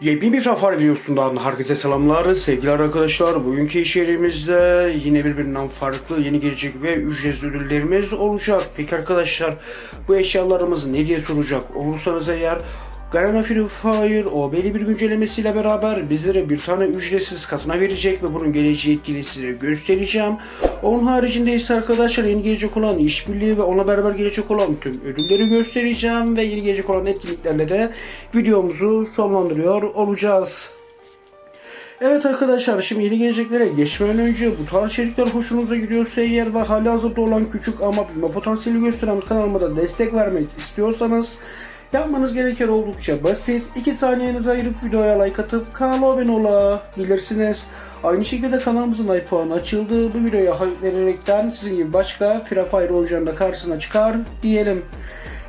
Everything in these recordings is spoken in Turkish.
Yepyeni bir Rafar videosundan herkese selamlar sevgili arkadaşlar. Bugünkü içeriğimizde yine birbirinden farklı yeni gelecek ve ücretsiz ödüllerimiz olacak. Peki arkadaşlar bu eşyalarımız ne diye soracak olursanız eğer Garena Free Fire o belli bir güncellemesiyle beraber bizlere bir tane ücretsiz katına verecek ve bunun geleceği etkili size göstereceğim. Onun haricinde ise arkadaşlar yeni gelecek olan işbirliği ve ona beraber gelecek olan tüm ödülleri göstereceğim ve yeni gelecek olan etkinliklerle de videomuzu sonlandırıyor olacağız. Evet arkadaşlar şimdi yeni geleceklere geçmeden önce bu tarz içerikler hoşunuza gidiyorsa eğer ve hali hazırda olan küçük ama büyüme potansiyeli gösteren kanalıma da destek vermek istiyorsanız yapmanız gereken oldukça basit. 2 saniyenizi ayırıp videoya like atıp kanala abone olabilirsiniz. Aynı şekilde kanalımızın ay puanı açıldı. Bu videoya hype vererekten sizin gibi başka Free Fire oyuncularının karşısına çıkar diyelim.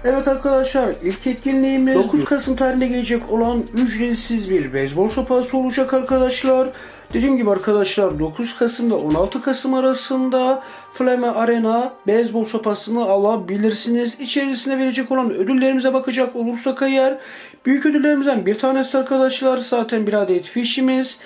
Evet arkadaşlar ilk etkinliğimiz 9 Kasım tarihinde gelecek olan ücretsiz bir beyzbol sopası olacak arkadaşlar. Dediğim gibi arkadaşlar 9 Kasım'da 16 Kasım arasında Flame Arena beyzbol sopasını alabilirsiniz. İçerisine verecek olan ödüllerimize bakacak olursak eğer büyük ödüllerimizden bir tanesi arkadaşlar zaten bir adet fişimiz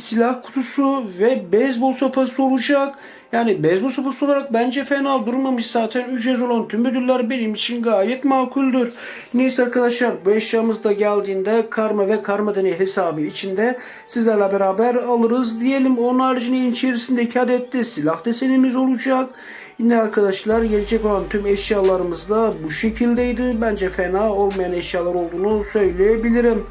silah kutusu ve beyzbol sopası olacak. Yani beyzbol sopası olarak bence fena durmamış zaten. Ücretsiz olan tüm ödüller benim için gayet makuldür. Neyse arkadaşlar bu eşyamız da geldiğinde karma ve karma deney hesabı içinde sizlerle beraber alırız diyelim. Onun haricinde içerisinde iki adet de silah desenimiz olacak. Yine arkadaşlar gelecek olan tüm eşyalarımız da bu şekildeydi. Bence fena olmayan eşyalar olduğunu söyleyebilirim.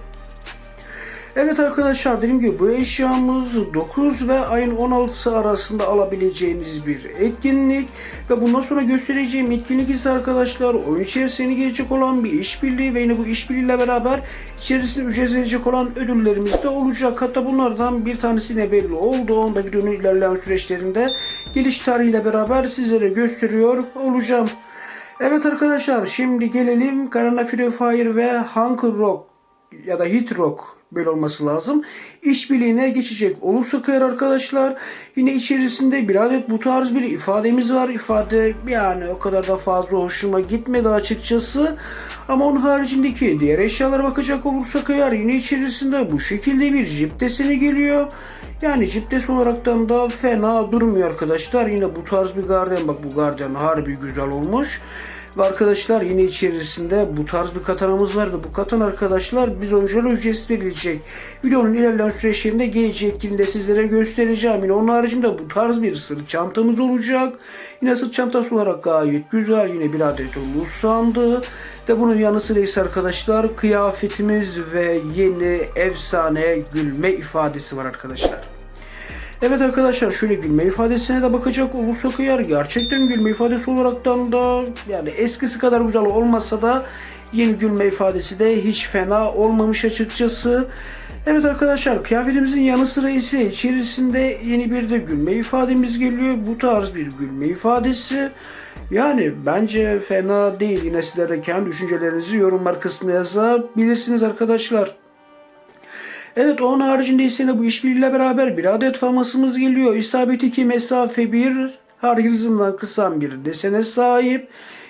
Evet arkadaşlar dediğim gibi bu eşyamız 9 ve ayın 16'sı arasında alabileceğiniz bir etkinlik ve bundan sonra göstereceğim etkinlik ise arkadaşlar oyun içerisine girecek olan bir işbirliği ve yine bu işbirliğiyle beraber içerisinde ücret verecek olan ödüllerimiz de olacak. Hatta bunlardan bir tanesi ne belli oldu. Onu da videonun ilerleyen süreçlerinde geliş tarihiyle beraber sizlere gösteriyor olacağım. Evet arkadaşlar şimdi gelelim Garena Free Fire ve Hunger Rock ya da Hit Rock böyle olması lazım. İşbirliğine geçecek olursak eğer arkadaşlar yine içerisinde bir adet bu tarz bir ifademiz var. İfade yani o kadar da fazla hoşuma gitmedi açıkçası. Ama onun haricindeki diğer eşyalara bakacak olursak eğer yine içerisinde bu şekilde bir jip deseni geliyor. Yani jip desen olaraktan da fena durmuyor arkadaşlar. Yine bu tarz bir garden bak bu garden harbi güzel olmuş. Ve arkadaşlar yine içerisinde bu tarz bir katanamız var ve bu katan arkadaşlar biz oyunculara ücretsiz verilecek. Videonun ilerleyen süreçlerinde gelecek etkinliğinde sizlere göstereceğim. Yine onun haricinde bu tarz bir sırt çantamız olacak. Yine sırt çantası olarak gayet güzel. Yine bir adet omuz sandığı. Ve bunun yanı sıra ise arkadaşlar kıyafetimiz ve yeni efsane gülme ifadesi var arkadaşlar. Evet arkadaşlar şöyle gülme ifadesine de bakacak olursak eğer gerçekten gülme ifadesi olaraktan da yani eskisi kadar güzel olmasa da yeni gülme ifadesi de hiç fena olmamış açıkçası. Evet arkadaşlar kıyafetimizin yanı sıra ise içerisinde yeni bir de gülme ifademiz geliyor. Bu tarz bir gülme ifadesi. Yani bence fena değil. Yine sizler de kendi düşüncelerinizi yorumlar kısmına yazabilirsiniz arkadaşlar. Evet onun haricinde ise bu işbirliğiyle beraber bir adet famasımız geliyor. İsabet 2 mesafe 1 hareket hızından kısan bir desene sahip.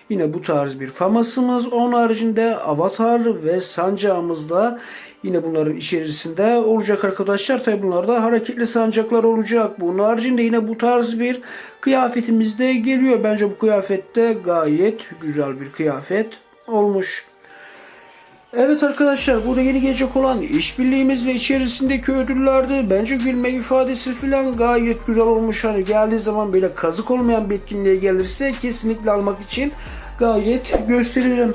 Yine bu tarz bir famasımız. Onun haricinde avatar ve sancağımız da yine bunların içerisinde olacak arkadaşlar. Tabi bunlarda hareketli sancaklar olacak. Bunun haricinde yine bu tarz bir kıyafetimiz de geliyor. Bence bu kıyafette gayet güzel bir kıyafet olmuş. Evet arkadaşlar burada yeni gelecek olan işbirliğimiz ve içerisindeki ödüllerde bence gülme ifadesi falan gayet güzel olmuş. Hani geldiği zaman böyle kazık olmayan bir etkinliğe gelirse kesinlikle almak için gayet gösteririm.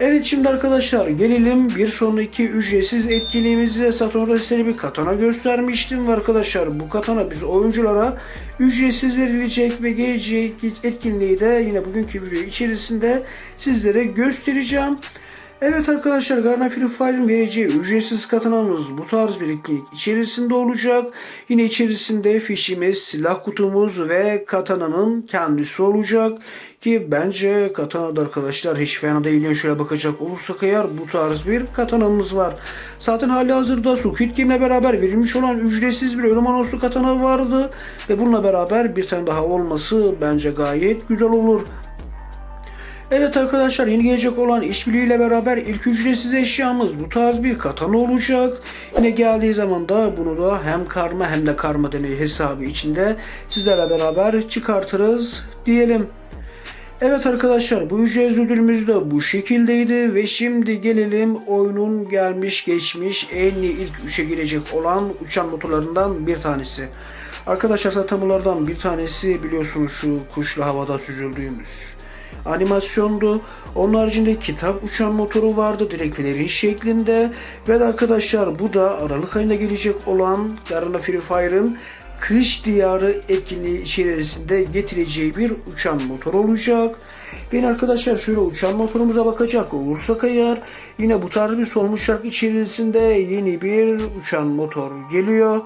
Evet şimdi arkadaşlar gelelim bir sonraki ücretsiz etkinliğimizde Saturn size bir katana göstermiştim ve arkadaşlar bu katana biz oyunculara ücretsiz verilecek ve gelecek etkinliği de yine bugünkü video içerisinde sizlere göstereceğim. Evet arkadaşlar Garna Free Fire'ın vereceği ücretsiz katanamız bu tarz bir etkinlik içerisinde olacak. Yine içerisinde fişimiz, silah kutumuz ve katananın kendisi olacak. Ki bence katanada arkadaşlar hiç fena değil. Şöyle bakacak olursak eğer bu tarz bir katanamız var. Zaten hali hazırda Squid Game'le beraber verilmiş olan ücretsiz bir ölüm anonsu katana vardı. Ve bununla beraber bir tane daha olması bence gayet güzel olur. Evet arkadaşlar yeni gelecek olan işbirliğiyle beraber ilk ücretsiz eşyamız bu tarz bir katana olacak. Yine geldiği zaman da bunu da hem karma hem de karma deneyi hesabı içinde sizlerle beraber çıkartırız diyelim. Evet arkadaşlar bu ücretsiz ödülümüz de bu şekildeydi ve şimdi gelelim oyunun gelmiş geçmiş en iyi ilk üçe girecek olan uçan motorlarından bir tanesi. Arkadaşlar zaten bir tanesi biliyorsunuz şu kuşlu havada süzüldüğümüz animasyondu. Onun haricinde kitap uçan motoru vardı direkt pelerin şeklinde. Ve arkadaşlar bu da Aralık ayında gelecek olan Garena Free Fire'ın Kış Diyarı etkinliği içerisinde getireceği bir uçan motor olacak. Ve arkadaşlar şöyle uçan motorumuza bakacak olursak eğer yine bu tarz bir solmuş şarkı içerisinde yeni bir uçan motor geliyor.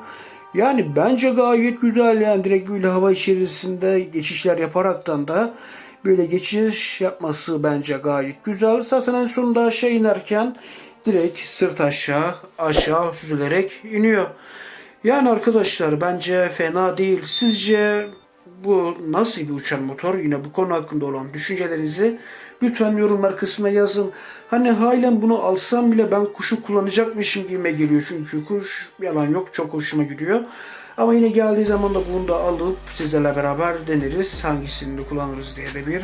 Yani bence gayet güzel yani direkt böyle hava içerisinde geçişler yaparaktan da böyle geçiş yapması bence gayet güzel. Zaten en sonunda aşağı inerken direkt sırt aşağı aşağı süzülerek iniyor. Yani arkadaşlar bence fena değil. Sizce bu nasıl bir uçan motor? Yine bu konu hakkında olan düşüncelerinizi lütfen yorumlar kısmına yazın. Hani halen bunu alsam bile ben kuşu kullanacakmışım gibime geliyor. Çünkü kuş yalan yok çok hoşuma gidiyor. Ama yine geldiği zaman da bunu da alıp sizlerle beraber deneriz. Hangisini kullanırız diye de bir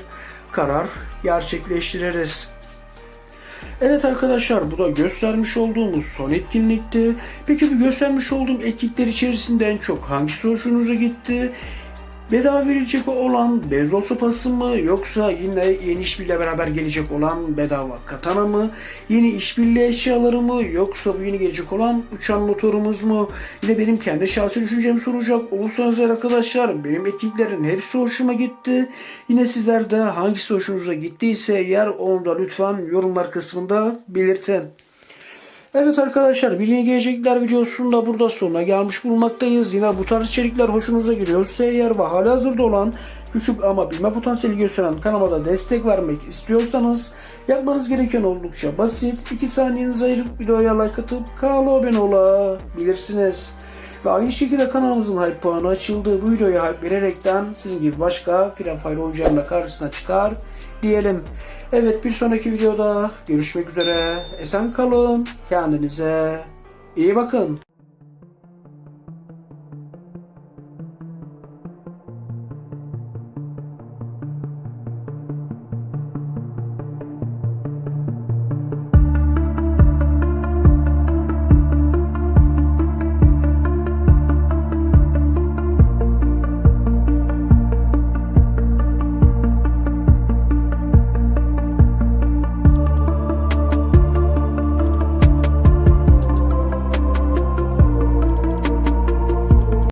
karar gerçekleştiririz. Evet arkadaşlar bu da göstermiş olduğumuz son etkinlikti. Peki bu göstermiş olduğum etkinlikler içerisinde en çok hangisi hoşunuza gitti? Bedava verilecek olan beyzbol sopası mı yoksa yine yeni işbirliğiyle beraber gelecek olan bedava katana mı? Yeni işbirliği eşyaları mı yoksa bu yeni gelecek olan uçan motorumuz mu? Yine benim kendi şahsi düşüncemi soracak olursanız arkadaşlar benim ekiplerin hepsi hoşuma gitti. Yine sizler de hangisi hoşunuza gittiyse eğer onu da lütfen yorumlar kısmında belirtin. Evet arkadaşlar yeni gelecekler videosunda burada sonuna gelmiş bulunmaktayız. Yine bu tarz içerikler hoşunuza gidiyorsa eğer ve hala hazırda olan küçük ama bilme potansiyeli gösteren kanalıma da destek vermek istiyorsanız yapmanız gereken oldukça basit. 2 saniyenizi ayırıp videoya like atıp kanala abone olabilirsiniz. Ve aynı şekilde kanalımızın hype puanı açıldı. Bu videoya hype vererekten sizin gibi başka Free Fire oyuncularla karşısına çıkar diyelim. Evet bir sonraki videoda görüşmek üzere. Esen kalın. Kendinize iyi bakın.